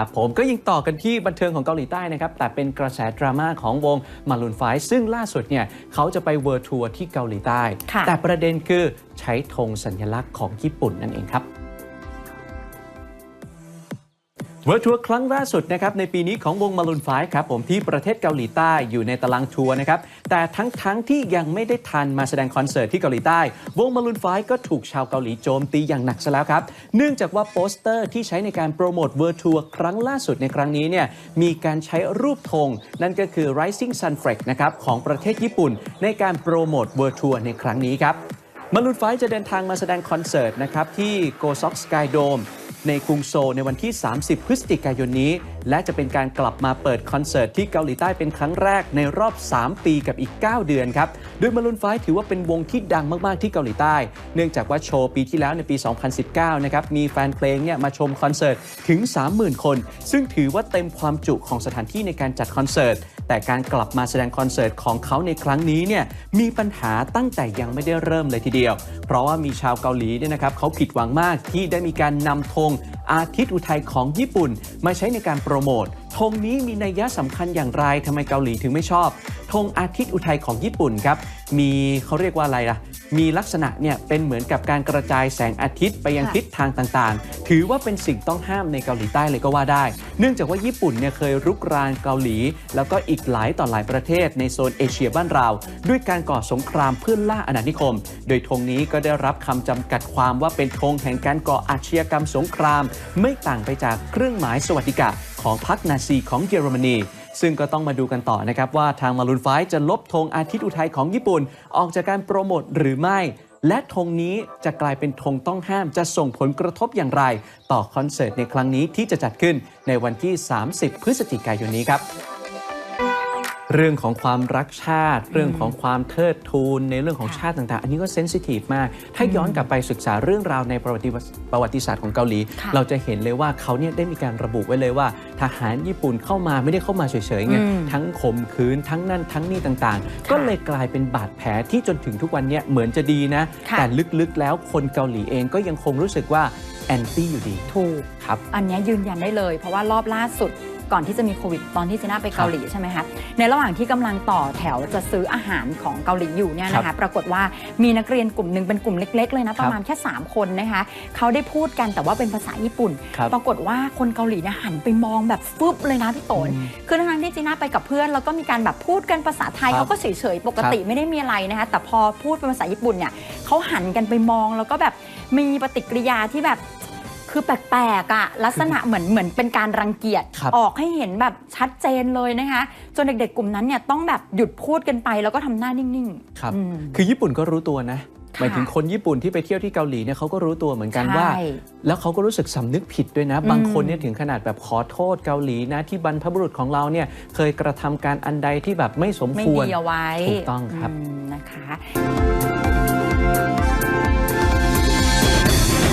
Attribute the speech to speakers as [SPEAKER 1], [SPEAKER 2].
[SPEAKER 1] ครับผมก็ยังต่อกันที่บันเทิงของเกาหลีใต้นะครับ แต่เป็นกระแสดราม่าของวงมารูนไฟซึ่งล่าสุดเนี่ยเขาจะไปเวิร์ทัวร์ที่เกาหลีใต้
[SPEAKER 2] ค่ะ
[SPEAKER 1] แต่ประเด็นคือใช้ธงสัญลักษณ์ของญี่ปุ่นนั่นเองครับเวิร์ทัวร์ครั้งล่าสุดนะครับในปีนี้ของวงมารุนไฟครับผมที่ประเทศเกาหลีใต้อยู่ในตารางทัวร์นะครับแต่ทั้งทั้งๆที่ยังไม่ได้ทันมาแสดงคอนเสิร์ตที่เกาหลีใต้ วงมารุนไฟก็ถูกชาวเกาหลีโจมตีอย่างหนักซะแล้วครับ เนื่องจากว่าโปสเตอร์ที่ใช้ในการโปรโมทเวิร์ทัวร์ครั้งล่าสุดในครั้งนี้เนี่ยมีการใช้รูปธงนั่นก็คือ Rising Sun Flag นะครับของประเทศญี่ปุ่น ในการโปรโมทเวิร์ทัวร์ในครั้งนี้ครับมารุนไฟจะเดินทางมาแสดงคอนเสิร์ตนะครับที่โกซ็อกสกายโดม ในกรุงโซลในวันที่ 30 พฤศจิกายนนี้ และจะเป็นการกลับมาเปิดคอนเสิร์ตที่เกาหลีใต้เป็นครั้งแรกในรอบ 3 ปีกับอีก 9 เดือนครับ โดยมารุนไฟถือว่าเป็นวงที่ดังมาก ๆ ที่เกาหลีใต้ เนื่องจากว่าโชว์ปีที่แล้วในปี 2019 นะครับ มีแฟนเพลงเนี่ยมาชมคอนเสิร์ตถึง 30,000 คน ซึ่งถือว่าเต็มความจุของสถานที่ในการจัดคอนเสิร์ตแต่การกลับมาแสดงคอนเสิร์ตของเขาในครั้งนี้เนี่ยมีปัญหาตั้งแต่ยังไม่ได้เริ่มเลยทีเดียว เพราะว่ามีชาวเกาหลีเนี่ยนะครับเขาผิดหวังมากที่ได้มีการนำธงอาทิตย์อุทัยของญี่ปุ่น มาใช้ในการโปรโมทธงนี้มีนัยยะสำคัญอย่างไรทำไมเกาหลีถึงไม่ชอบธงอาทิตย์อุทัยของญี่ปุ่นครับมีเขาเรียกว่าอะไรล่ะ มีลักษณะเนี่ยเป็นเหมือนกับการกระจายแสงอาทิตย์ไปยัง
[SPEAKER 2] ค่ะ
[SPEAKER 1] ทิศทางต่างๆ ถือว่าเป็นสิ่งต้องห้ามในเกาหลีใต้เลยก็ว่าได้ เนื่องจากว่าญี่ปุ่นเนี่ยเคยรุกรานเกาหลี แล้วก็อีกหลายต่อหลายประเทศในโซนเอเชียบ้านเรา ด้วยการก่อสงครามเพื่อล่าอาณานิคม โดยธงนี้ก็ได้รับคำจำกัดความว่าเป็นธงแห่งการก่ออาชญากรรมสงคราม ไม่ต่างไปจากเครื่องหมายสวัสดิกะ ของพรรคนาซีของเยอรมนี ซึ่งก็ต้องมาดูกันต่อนะครับว่าทางมารุนไฟจะลบธงอาทิตย์อุทัยของญี่ปุ่น ออกจากการโปรโมทหรือไม่ และธงนี้จะกลายเป็นธงต้องห้ามจะส่งผลกระทบอย่างไร ต่อคอนเสิร์ตในครั้งนี้ที่จะจัดขึ้นในวันที่ 30 พฤศจิกายนนี้ครับ เรื่องของความรักชาติ เรื่องของความเทิดทูนในเรื่องของชาติต่างๆ อันนี้ก็เซนซิทีฟมาก ถ้าย้อนกลับไปศึกษาเรื่องราวในประวัติประวัติศาสตร์ของเกาหลี
[SPEAKER 2] ค่ะ
[SPEAKER 1] เราจะเห็นเลยว่าเขาเนี่ยได้มีการระบุไว้เลยว่า ทหารญี่ปุ่นเข้ามาไม่ได้เข้ามาเฉยๆไง
[SPEAKER 2] อืม
[SPEAKER 1] ทั้งข่มขืนทั้งนั่นทั้งนี่ต่างๆ ก็เลยกลายเป็นบาดแผลที่จนถึงทุกวันเนี้เหมือนจะดีนะ
[SPEAKER 2] ค่ะ
[SPEAKER 1] แต่ลึกๆแล้วคนเกาหลีเองก็ยังคงรู้สึกว่าแอนตี้อยู่ดี
[SPEAKER 2] ถูก
[SPEAKER 1] ครับ
[SPEAKER 2] อันเนี้ยยืนยันได้เลย เพราะว่ารอบล่าสุด ก่อนที่จะมีโควิดตอนที่จีน่าไปเกาหลีใช่ไหมคะในระหว่างที่กำลังต่อแถวจะซื้ออาหารของเกาหลีอยู่เนี่ยนะ
[SPEAKER 1] ครั
[SPEAKER 2] คะ
[SPEAKER 1] บ
[SPEAKER 2] ปรากฏว่ามีนักเรียนกลุ่มหนึ่งเป็นกลุ่มเล็ก ๆ เลยนะ
[SPEAKER 1] ค
[SPEAKER 2] ป
[SPEAKER 1] รับ
[SPEAKER 2] ระมาณแค่ 3 คนนะคะเขาได้พูดกันแต่ว่าเป็นภาษาญี่ปุ่น
[SPEAKER 1] ครับ
[SPEAKER 2] ปรากฏว่าคนเกาหลีเนี่ยหันไปมองแบบฟึบเลยนะพี่โตน
[SPEAKER 1] อืม
[SPEAKER 2] คือทั้งๆที่จีน่าไปกับเพื่อน แล้วก็มีการแบบพูดกันภาษาไทย
[SPEAKER 1] ครับ
[SPEAKER 2] เขาก็เฉยๆปกติไม่ได้มีอะไรนะคะแต่พอพูดเป็นภาษาญี่ปุ่นเนี่ยเขาหันกันไปมองแล้วก็แบบมีปฏิกิริยาที่แบบ คือแปลกๆอะลักษณะเหมือนเหมือนเป็นการรังเกียจ
[SPEAKER 1] ครับ
[SPEAKER 2] ออกให้เห็นแบบชัดเจนเลยนะคะ จนเด็กๆกลุ่มนั้นเนี่ยต้องแบบหยุดพูดกันไปแล้วก็ทำหน้านิ่ง
[SPEAKER 1] ครับ
[SPEAKER 2] อืม
[SPEAKER 1] คือญี่ปุ่นก็รู้ตัวนะ
[SPEAKER 2] ค่ะ
[SPEAKER 1] หมายถึงคนญี่ปุ่นที่ไปเที่ยวที่เกาหลีเนี่ยเขาก็รู้ตัวเหมือนกัน
[SPEAKER 2] ใช่
[SPEAKER 1] ว่าแล้วเขาก็รู้สึกสำนึกผิดด้วยนะ บาง
[SPEAKER 2] อืม
[SPEAKER 1] คนเนี่ยถึงขนาดแบบขอโทษเกาหลีนะที่บรรพบุรุษของเราเนี่ยเคยกระทำการอันใดที่แบบไม่สม
[SPEAKER 2] ๆไม่
[SPEAKER 1] ควร
[SPEAKER 2] ดีเอาไว้
[SPEAKER 1] ถูกต้องครับ
[SPEAKER 2] มนะคะ